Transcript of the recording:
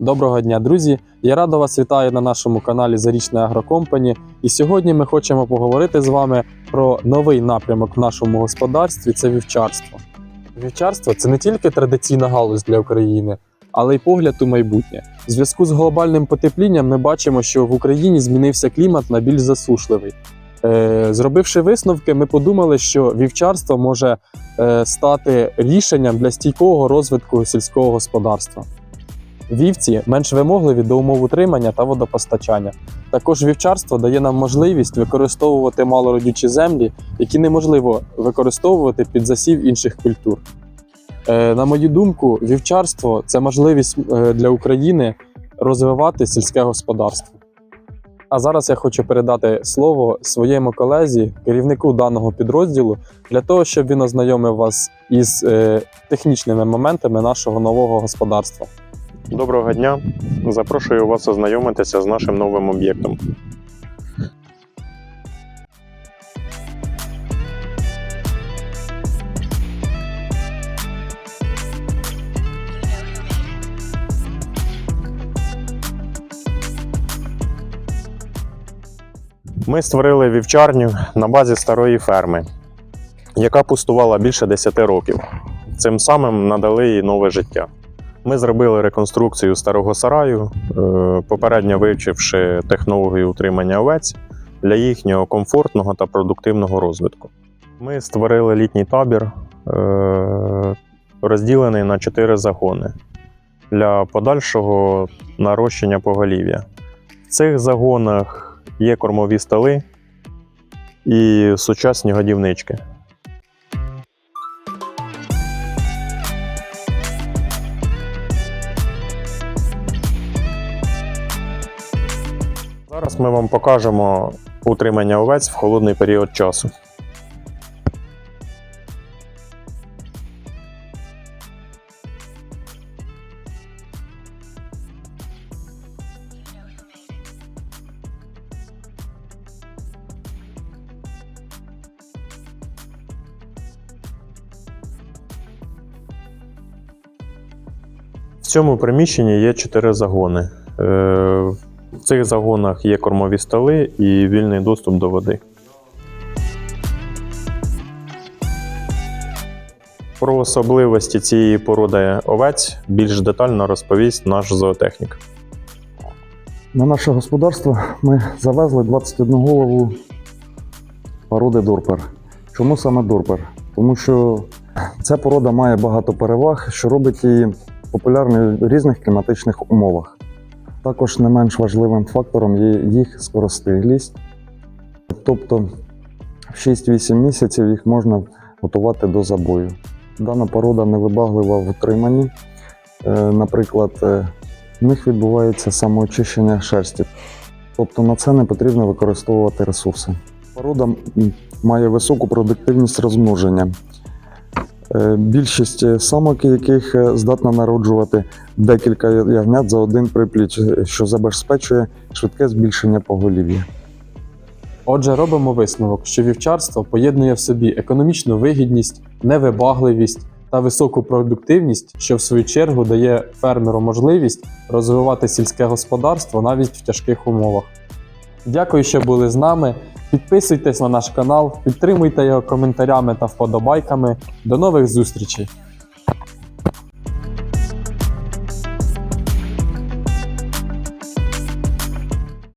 Доброго дня, друзі! Я радо вас вітаю на нашому каналі Зарічна Агрокомпані. І сьогодні ми хочемо поговорити з вами про новий напрямок в нашому господарстві це вівчарство. Вівчарство це не тільки традиційна галузь для України, але й погляд у майбутнє. В зв'язку з глобальним потеплінням ми бачимо, що в Україні змінився клімат на більш засушливий. Е, Зробивши висновки, ми подумали, що вівчарство може е, стати рішенням для стійкого розвитку сільського господарства. Вівці менш вимогливі до умов утримання та водопостачання. Також вівчарство дає нам можливість використовувати малородючі землі, які неможливо використовувати під засів інших культур. Е, на мою думку, вівчарство це можливість для України розвивати сільське господарство. А зараз я хочу передати слово своєму колезі, керівнику даного підрозділу, для того, щоб він ознайомив вас із е, технічними моментами нашого нового господарства. Доброго дня! Запрошую вас ознайомитися з нашим новим об'єктом. Ми створили вівчарню на базі старої ферми, яка пустувала більше 10 років. Цим самим надали їй нове життя. Ми зробили реконструкцію старого сараю, е, попередньо вивчивши технологію утримання овець для їхнього комфортного та продуктивного розвитку. Ми створили літній табір, е, розділений на чотири загони для подальшого нарощення поголів'я. В цих загонах є кормові столи і сучасні годівнички. Зараз ми вам покажемо утримання овець в холодний період часу. Цьому приміщенні є чотири загони. Е, В цих загонах є кормові столи і вільний доступ до води. Про особливості цієї породи овець більш детально розповість наш зоотехнік. На наше господарство ми завезли 21 голову породи Дорпер. Чому саме Дорпер? Тому що ця порода має багато переваг, що робить її популярною в різних кліматичних умовах. Також не менш важливим фактором є їх скоростиглість. Тобто в 6-8 місяців їх можна готувати до забою. Дана порода невибаглива в утриманні. Е, Наприклад, е, в них відбувається самоочищення шерсті. Тобто на це не потрібно використовувати ресурси. Порода має високу продуктивність розмноження. Е, Більшість е, самок, яких е, здатна народжувати декілька ягнят за один припліт, е, що забезпечує швидке збільшення поголів'я. Отже, робимо висновок, що вівчарство поєднує в собі економічну вигідність, невибагливість та високу продуктивність, що в свою чергу дає фермеру можливість розвивати сільське господарство навіть в тяжких умовах. Дякую, що були з нами. Підписуйтесь на наш канал, підтримуйте його коментарями та вподобайками. До нових зустрічей!